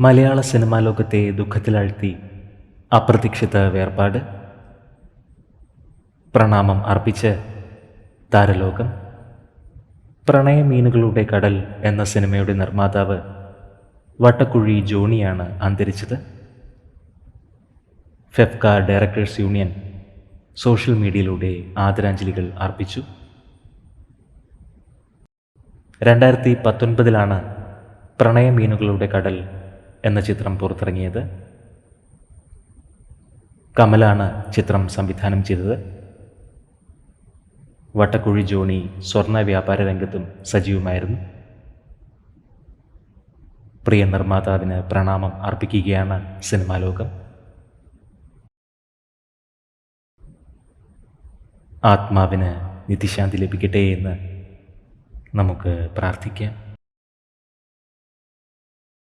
മലയാള cinema ലോകത്തെ ദുഃഖത്തിലാഴ്ത്തി അപ്രതീക്ഷിത വേർപാട്. പ്രണാമം അർപ്പിച്ച് താരലോകം. പ്രണയമീനുകളുടെ കടൽ എന്ന സിനിമയുടെ നിർമ്മാതാവ് വട്ടക്കുഴി ജോണിയാണ് അന്തരിച്ചത്. ഫെഫ്ക ഡയറക്ടേഴ്സ് യൂണിയൻ സോഷ്യൽ മീഡിയയിലൂടെ ആദരാഞ്ജലികൾ അർപ്പിച്ചു. രണ്ടായിരത്തി പത്തൊൻപതിലാണ് പ്രണയമീനുകളുടെ കടൽ എന്ന ചിത്രം പുറത്തിറങ്ങിയത്. കമലാണ് ചിത്രം സംവിധാനം ചെയ്തത്. വട്ടക്കുഴി ജോണി സ്വർണ വ്യാപാര രംഗത്തും സജീവമായിരുന്നു. പ്രിയ നിർമ്മാതാവിന് പ്രണാമം അർപ്പിക്കുകയാണ് സിനിമാ ലോകം. ആത്മാവിന് നിധിശാന്തി ലഭിക്കട്ടെ എന്ന് നമുക്ക് പ്രാർത്ഥിക്കാം.